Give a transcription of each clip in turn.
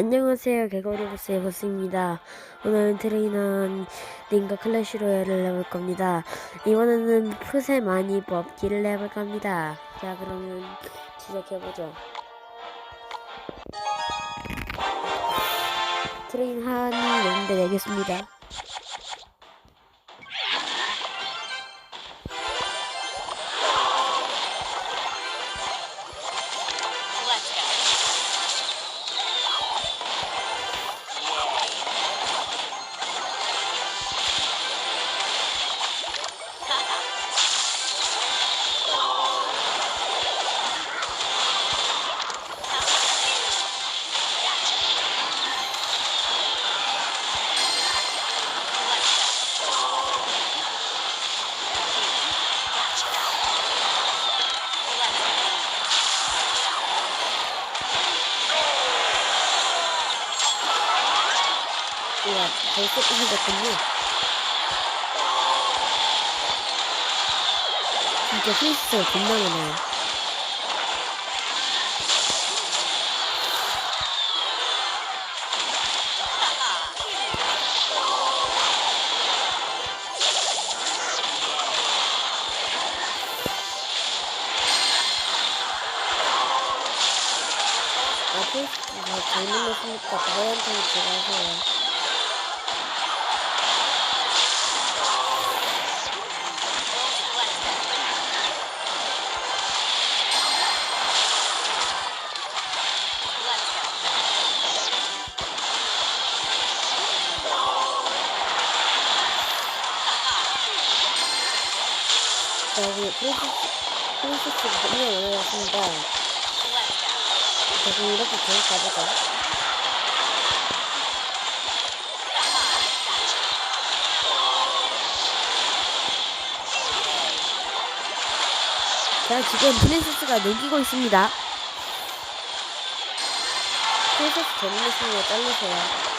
안녕하세요. 개거리버스의 버스입니다. 오늘은 트레이너 님과 클래시 로얄을 해볼 겁니다. 이번에는 푸세 많이 뽑기를 해볼 겁니다. 자, 그러면 시작해보죠. 트레인 하니 내는데 내겠습니다. 우와, 벌써 부서졌군요. 진짜 스위스가 겁나 많아요. 아, 스위스가 잘못 넣었으니까 저한테는 제가 하세요. 자, 여기 프린세스, 프린세스가 정말 많아졌습니다. 자, 그럼 이렇게 계속 가보죠. 자, 지금 프린세스가 녹이고 있습니다. 프린세스 재밌으면 잘리세요.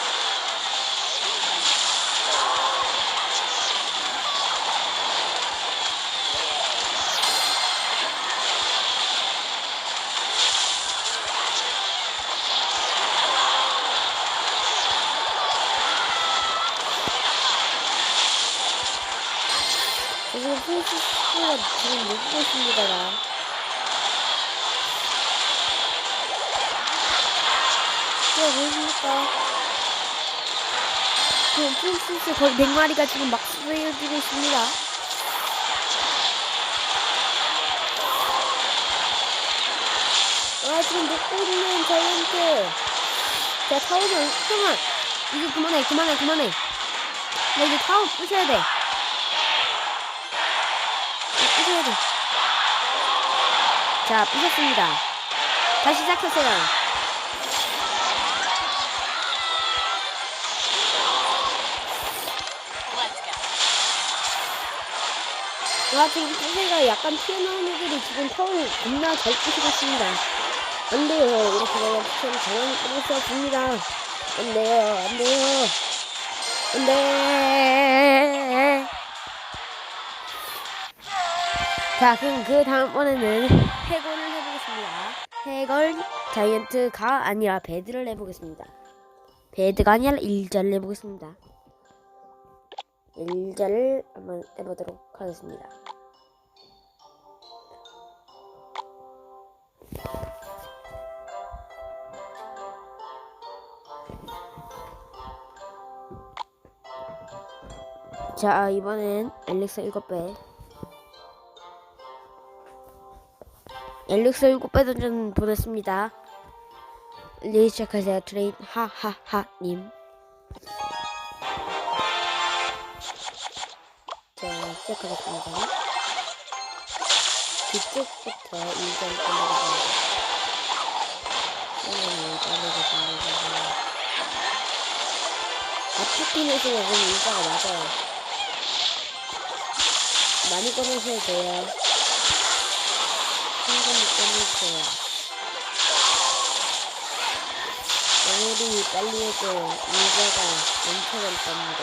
지금 프린세스가 지금 녹이고 있습니다. 나. 네, 보십니까? 지금 프린세스 거의 100마리가 지금 막 쓰여지고 있습니다. 아, 지금 녹고 있는 자이언트. 자, 타워는, 형아, 이제 그만해, 그만해, 그만해. 나 이제 타워 부셔야 돼. 부셔야 돼. 자, 부셨습니다. 다시 시작하세요. 와, 지금 상대가 약간 튀어나온 애들이 지금 타워를 겁나 잘 부시고 있습니다. 안 돼요. 이렇게 되면 피처를 가만히 끊을 수 없습니다. 안 돼요. 안 돼요. 안 돼. 자, 그럼 그 다음번에는 해골을 해보겠습니다. 해골 자이언트가 아니라 배드를 해보겠습니다. 배드가 아니라 일자를 해보겠습니다. 일자를 한번 해보도록 하겠습니다. 자, 이번엔 엘릭서 7배. 엘릭서 7배 던전 보냈습니다. 리 시작하세요 트레인 하하하님. 자, 시작하겠습니다. 뒤쪽부터 빠르게 돌려보고. 앞뒤핀에서 먹으면 일자가 맞아요. 많이 꺼내셔도 돼요. 충분히 꺼내주세요. 아무리 빨리 해도 일자가 넘쳐갈 겁니다.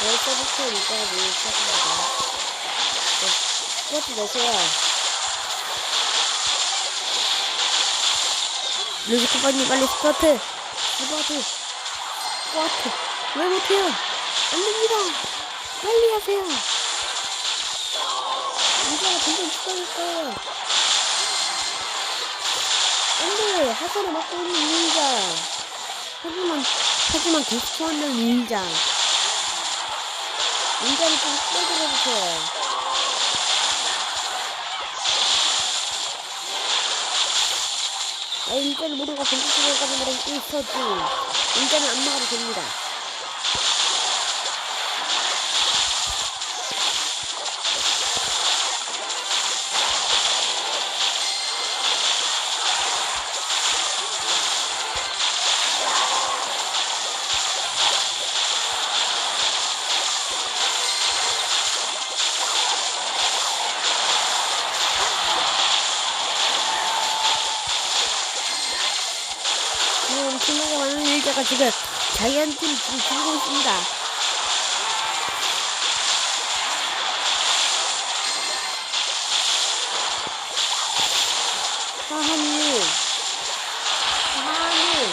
벌써부터 시작합니다. 네, 스쿼트 내세요. 루지 쿠파님 빨리 스쿼트! 스쿼트! 스쿼트! 왜 못해요? 안 됩니다! 빨리 하세요! 일자가 점점 추가될 거예요. 안 돼! 하산을 막고 있는 닌자! 하지만, 하지만 계속 소환되는 닌자. 닌자를 좀 끌어들여주세요. 아, 닌자는 모두가 본격적으로 가는 거랑 있어지. 닌자는 안 막아도 됩니다. 지금 엄청나게 일자가 지금 자이언트를 지금 죽이고 있습니다. 하하님. 하하님.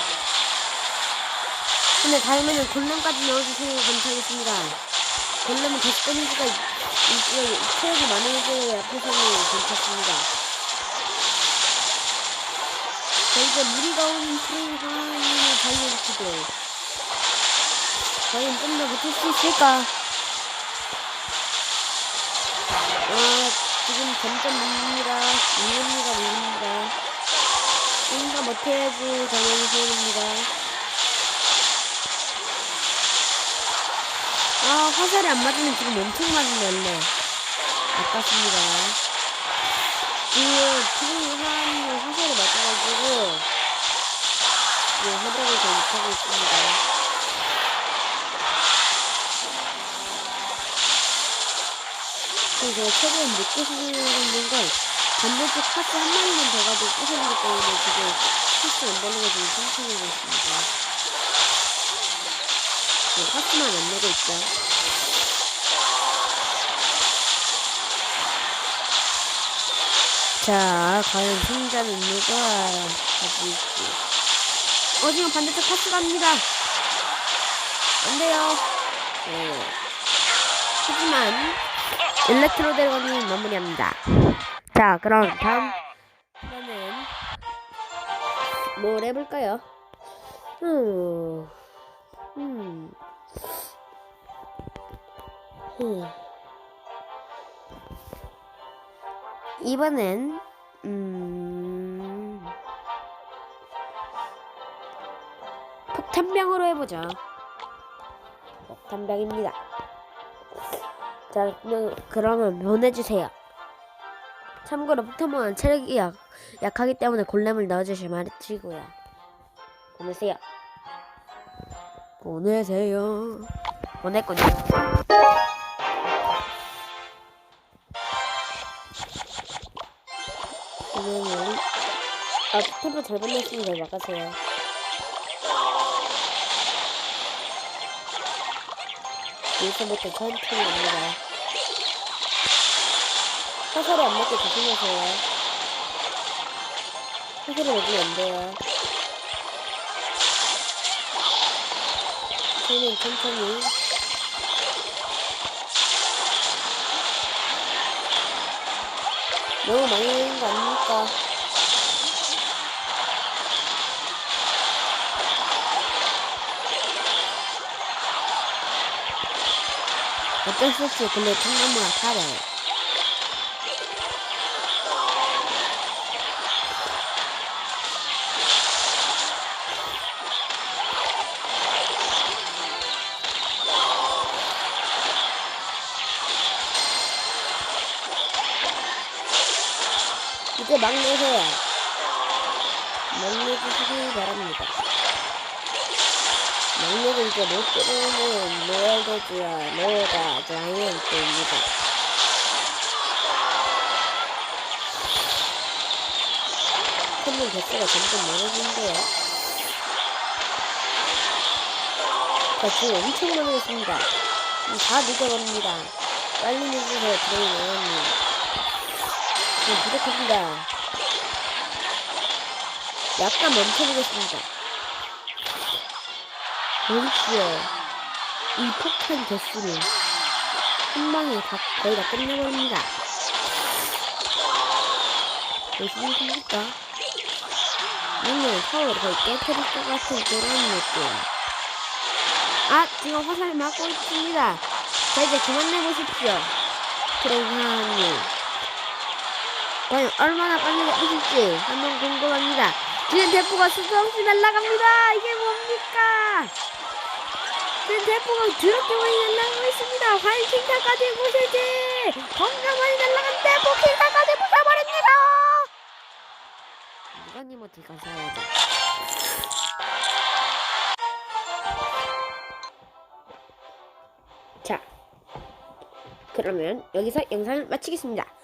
근데 다음에는 골렘까지 넣어주시면 감사하겠습니다. 골렘은 다시 꺼내기가 체력이 많은 앞에서는 괜찮습니다. 자, 이제 무리가 오는 프레임 상황을 달려주시고 과연 좀더 붙을 수 있을까? 아, 지금 점점 밀립니다. 밀립니다, 밀립니다. 뭔가 못해야지 당연히 소용입니다. 아, 화살이 안 맞으면 지금 엄청 맞는데, 아깝습니다. 지금 지금 사람이 화살을 맞아가지고 지금 회복을 잘 못하고 있습니다. 그래서 최대한 늦게 있는 건 반대쪽 파스 한 마리만 더 가지고 부서지기 때문에 지금 파스 안 되는 거 지금 생각하고 있습니다. 네, 파스만 안 내고 있죠. 자, 과연 승자는 누가 가질지. 어, 지금 반대쪽 파스 갑니다. 안 돼요. 네. 하지만, 일렉트로 드래곤이 마무리합니다. 자, 그럼 다음 판은 뭘 해볼까요? 음, 음, 음. 이번엔 음 폭탄병으로 해보죠. 폭탄병입니다. 자, 그러면 보내주세요. 참고로 폭탄병은 체력이 약, 약하기 때문에 골렘을 넣어주시면 마치고요. 보내세요. 보내세요. 보냈군요. 아 템포 잘 보냈습니다 막으세요. 여기서부터 천천히 옵니다 화살이 안 맞게 조심하세요. 화살이 맞으면 안 돼요. 저는 천천히. 너무 많이 하는 거 아닙니까? 어쩔 수 없이 근데 통나무가 살아요. 이제 막 내세요. 막 내주시기 바랍니다. 막내를 이제 못 들어오는 로얄도즈와 로가 자이언트입니다. 컴퓨터 개수가 점점 많아지는데요. 자, 지금 엄청 많아졌습니다. 다 늦어버립니다. 빨리 늦어서 들어오면 좀 부족합니다. 약간 멈춰보겠습니다. 보십시오. 이 폭탄 개수를 한 방에 다, 거의 다 끝내버립니다. 보시겠습니까? 눈을 타워를 거의 깨뜨릴 것 같은 그런 느낌. 아, 지금 화살 맞고 있습니다. 자, 이제 그만 내보십시오. 트레이너님. 과연 얼마나 빨리 잡으실지 한번 궁금합니다. 지금 대포가 수없이 날아갑니다. 이게 뭡니까? 대포가 드럽게 많이 날아가고 있습니다. 과연 킹타까지 보실지 겁나 많이 날아간 대포 킹타까지 부숴버립니다. 이거님 어떻게 가셔야죠? 자, 그러면 여기서 영상을 마치겠습니다. 끝!